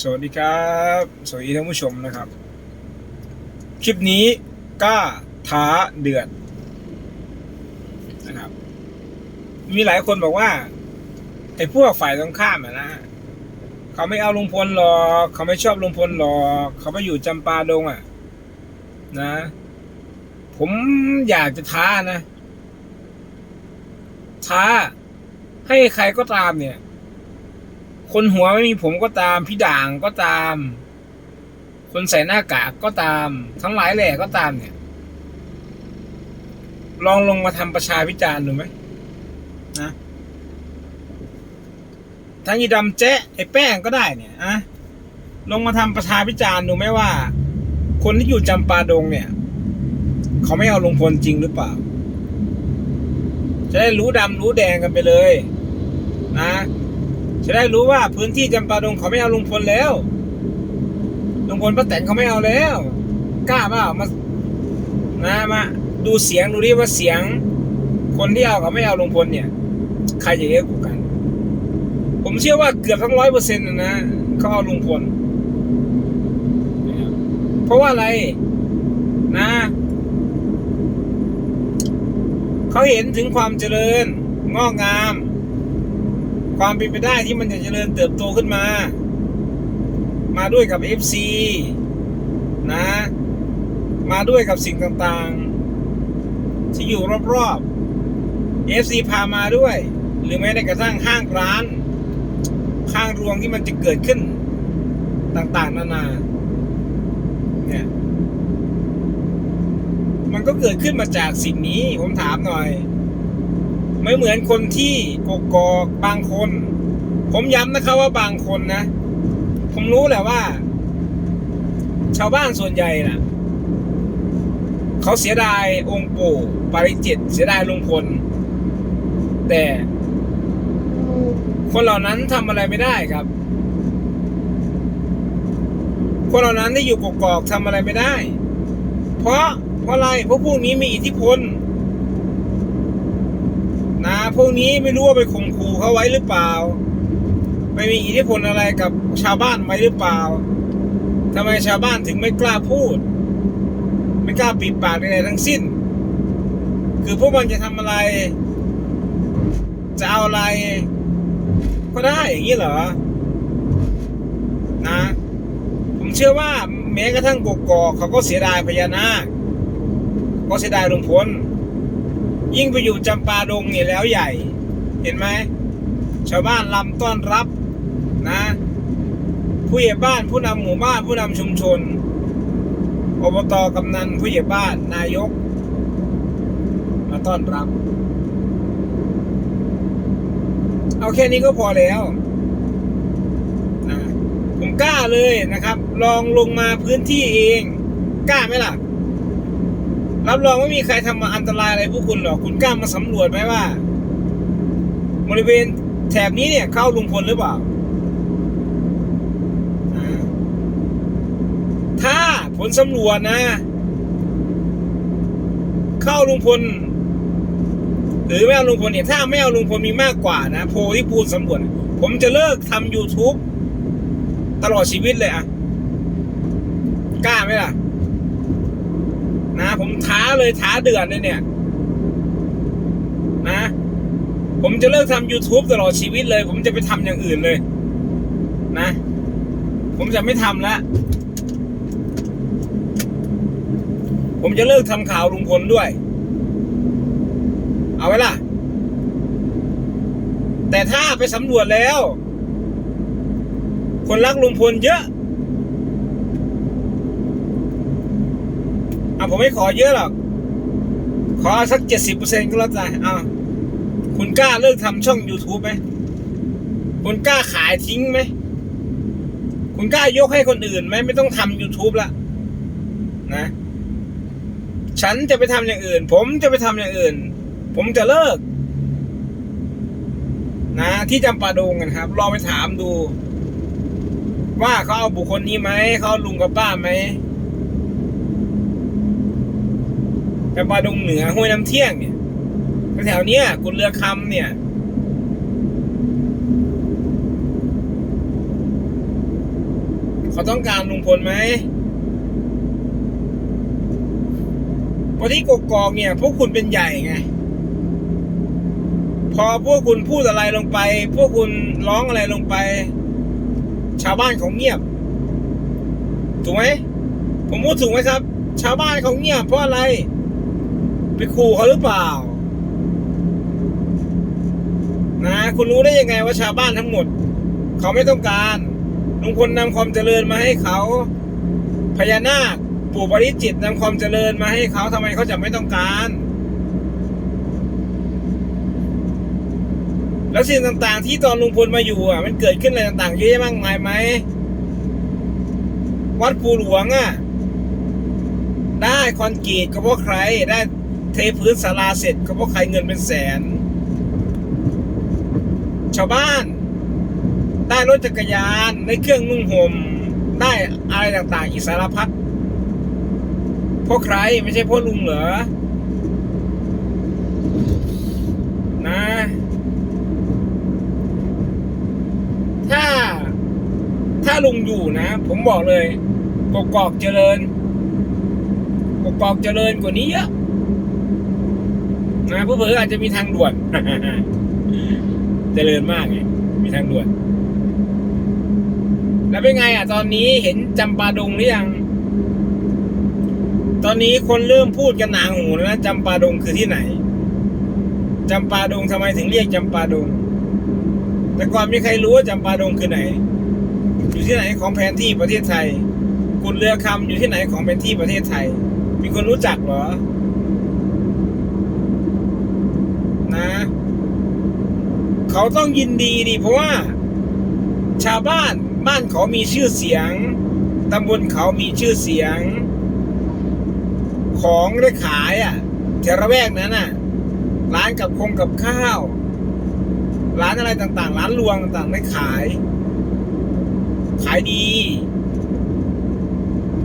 สวัสดีครับ สวัสดีท่านผู้ชมนะครับ คลิปนี้กล้าท้าเดือดนะครับ มีหลายคนบอกว่าไอ้พวกฝ่ายตรงข้ามอะนะเขาไม่เอาลุงพลหรอกเขาไม่ชอบลุงพลหรอกเขาไปอยู่จำปาดงอะนะ ผมอยากจะท้านะ ท้า ให้ใครก็ตามเนี่ย คนหัวไม่มีผมก็ตาม พี่ด่างก็ตาม คนใส่หน้ากากก็ตาม ทั้งหลายแหล่ก็ตามเนี่ย ลองลงมาทำประชาพิจารณ์ดูไหมนะทั้งยีดำเจ๊ไอ้แป้งก็ได้เนี่ยอะลงมาทำประชาพิจารณ์ดูไหมว่า คนที่อยู่จำปาดงเนี่ย เขาไม่เอาลงพลจริงหรือเปล่า จะได้รู้ดำรู้แดงกันไปเลย นะ จะได้รู้ว่าพื้นที่จำปาดงเขาไม่เอาลุงพลแล้วลุงพลป้าแตนเขาไม่เอาแล้ว กล้าเปล่ามานะมาดูเสียงดูดิว่าเสียง คนที่เอาเขาไม่เอาลุงพลเนี่ย ใครจะเยอะกว่ากัน ผมเชื่อว่าเกือบทั้งร้อยเปอร์เซ็นต์นะเขาเอาลุงพลนเพราะว่าอะไรนะเขาเห็นถึงความเจริญงอกงาม ความเป็นไปได้ที่มันจะเจริญเติบโตขึ้นมา มาด้วยกับ FC นะ มาด้วยกับสิ่งต่างๆ ที่อยู่รอบๆ FC พามาด้วย หรือแม้แต่กระทั่งห้างร้าน ข้างรวงที่มันจะเกิดขึ้นต่างๆ นานา เนี่ย มันก็เกิดขึ้นมาจากสิ่งนี้ ผมถามหน่อย ไม่เหมือนคนที่กกอกบางคน ผมย้ำนะครับว่าบางคนนะ ผมรู้แหละว่า ชาวบ้านส่วนใหญ่น่ะเขาเสียดายองค์ปู่ปาริจิตเสียดายลุงพล แต่คนเหล่านั้นทำอะไรไม่ได้ครับ คนเหล่านั้นที่อยู่กกอกทำอะไรไม่ได้ เพราะเพราะอะไรเพราะพวกนี้มีอิทธิพล พวกนี้ไม่รู้ว่าไปข่มขู่เขาไว้หรือเปล่า ไม่มีอิทธิพลอะไรกับชาวบ้านไว้หรือเปล่าทำไมชาวบ้านถึงไม่กล้าพูด ไม่กล้าปิดปากใดๆทั้งสิ้น คือพวกมันจะทำอะไร จะเอาอะไรก็ได้อย่างนี้เหรอ นะ ผมเชื่อว่าแม้กระทั่งกกอกเขาก็เสียดายพญานาคก็เสียดายลุงพล ยิ่งไปอยู่จำปาดงเนี่ยแล้วใหญ่ เห็นไหมชาวบ้านลำต้อนรับนะ ผู้ใหญ่บ้านผู้นำหมู่บ้านผู้นำชุมชนอบตกำนันผู้ใหญ่บ้านนายก มาต้อนรับ เอาแค่นี้ก็พอแล้วนะผมกล้าเลยนะครับ ลองลงมาพื้นที่เอง กล้าไหมล่ะ รับรองไม่มีใครทำมาอันตรายอะไรพวกคุณหรอก คุณกล้ามาสำรวจไหมว่า บริเวณแถบนี้เนี่ยเข้าลุงพลหรือเปล่า ถ้าผลสำรวจนะ เข้าลุงพล หรือไม่เอาลุงพลเนี่ย ถ้าไม่เอาลุงพลมีมากกว่านะ โพลที่พูดสำรวจ ผมจะเลิกทำ YouTube ตลอดชีวิตเลยอะกล้าไหมล่ะ นะผมท้าเลยท้าเดือดเลยเนี่ย นะ ผมจะเลิกทำ YouTube ตลอดชีวิตเลย ผมจะไปทำอย่างอื่นเลย นะ ผมจะไม่ทำแล้วผมจะเลิกทำข่าวลุงพลด้วย เอาไว้ล่ะ แต่ถ้าไปสำรวจแล้ว คนรักลุงพลเยอะ อะผมไม่ขอเยอะหรอก ขอสักเจ็ดสิบเปอร์เซ็นต์ก็แล้วกันอะคุณกล้าเลิกทำช่อง YouTube ไหมคุณกล้าขายทิ้งไหม คุณกล้ายกให้คนอื่นไหมไม่ต้องทำ YouTube ละนะ ฉันจะไปทำอย่างอื่น ผมจะไปทำอย่างอื่น ผมจะเลิก นะ ที่จำปาดงกันครับลองไปถามดู ว่าเขาเอาบุคคลนี้ไหมเขาลุงกับป้าไหม จำปาดงเหนือห้วยน้ำเที่ยงเนี่ยแถวเนี้ยกุนเรือคำเนี่ย เขาต้องการลุงพลไหมพราะที่กกอกเนี่ย พวกคุณเป็นใหญ่ไง พอพวกคุณพูดอะไรลงไป พวกคุณร้องอะไรลงไป ชาวบ้านเขาเงียบ ถูกไหมผมพูดถูกไหมครับ ชาวบ้านเขาเงียบเพราะอะไร ไปขู่เขาหรือเปล่า นะ คุณรู้ได้ยังไงว่าชาวบ้านทั้งหมด เขาไม่ต้องการลุงพลนำความเจริญมาให้เขาพญานาคปู่ปริจิตรนำความเจริญมาให้เขาทำไมเขาจะไม่ต้องการ แล้วสิ่งต่างๆ ที่ตอนลุงพลมาอยู่อะ มันเกิดขึ้นอะไรต่างๆเยอะแยะมากมายไหมวัดภูหลวงอะ ได้คอนกรีตก็เพราะใครได้ เทพื้นศาลาเสร็จเพราะใครเงินเป็นแสน ชาวบ้านได้รถจักรยานได้เครื่องนุ่งห่มได้อะไรต่างๆ อีสารพัดเพราะใครไม่ใช่เพราะลุงเหรอ นะ ถ้า ถ้าลุงอยู่นะ ผมบอกเลยกกอกเจริญกกอกเจริญกว่านี้เยอะ นะเพื่ออาจจะมีทางด่วนเจริญมากไงมีทางด่วน แล้วเป็นไงอะ ตอนนี้เห็นจำปาดงหรือยัง ตอนนี้คนเริ่มพูดกันหนาหูแล้วนะจำปาดงคือที่ไหนจำปาดงทำไมถึงเรียกจำปาดง แต่ก่อนมีใครรู้ว่าจำปาดงคือไหน อยู่ที่ไหนของแผนที่ประเทศไทยกุดเรือคำอยู่ที่ไหนของแผนที่ประเทศไทย มีคนรู้จักเหรอ นะ เขาต้องยินดีดิเพราะว่า ชาวบ้านบ้านเขามีชื่อเสียงตำบลเขามีชื่อเสียง ของได้ขายอะแถวระแวกนั้นน่ะ ร้านกับคงกับข้าว ร้านอะไรต่างๆ ร้านรวงต่างๆได้ขาย ขายดี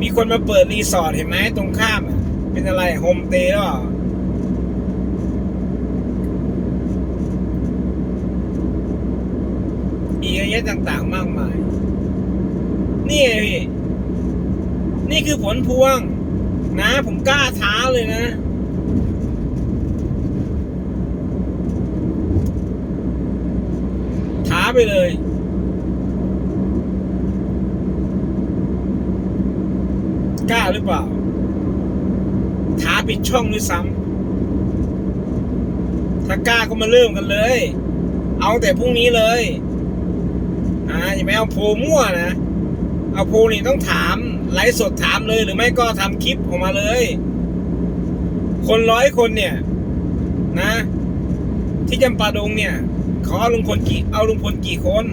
มีคนมาเปิดรีสอร์ทเห็นไหมตรงข้าม เป็นอะไรโฮมเตย์หรอ อีกเยะแยะต่างๆ มากมาย นี่ไงพี่ นี่คือผลพวง นะ ผมกล้าท้าเลยนะ ท้าไปเลยกล้าหรือเปล่า ท้าปิดช่องด้วยซ้ำถ้ากล้าก็มาเริ่มกันเลย เอาแต่พรุ่งนี้เลย อ่าอย่าไม่เอาโพมั่วนะ เอาโพนี่ต้องถามไลฟ์สดถามเลยหรือไม่ก็ทำคลิปออกมาเลย คนร้อยคนเนี่ย นะ ที่จำปาดงเนี่ยเขาเอาลุงพลกี่เอาลุงพลกี่คน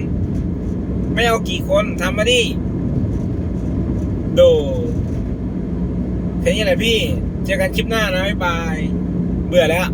ไม่เอากี่คนทำมาดิโดแค่นี้แหละพี่ เจอกันคลิปหน้านะบ๊ายบาย เบื่อแล้ว